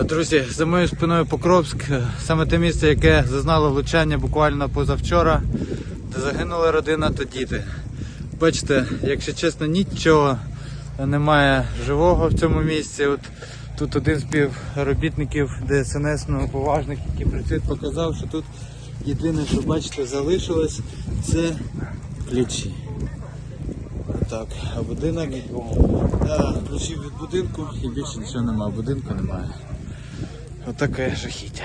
Е, Друзі, за моєю спиною Покровськ, Е, саме те місце, яке зазнало влучання буквально позавчора, де загинула родина та діти. Бачите, якщо чесно, нічого немає живого в цьому місці. От тут один з співробітників ДСНС, ну, поважник, який працює, показав, що тут єдине, що бачите, залишилось, це ключі. Так, а будинок да, ключі від будинку і більше нічого немає. Будинку немає. Отаке жахіття.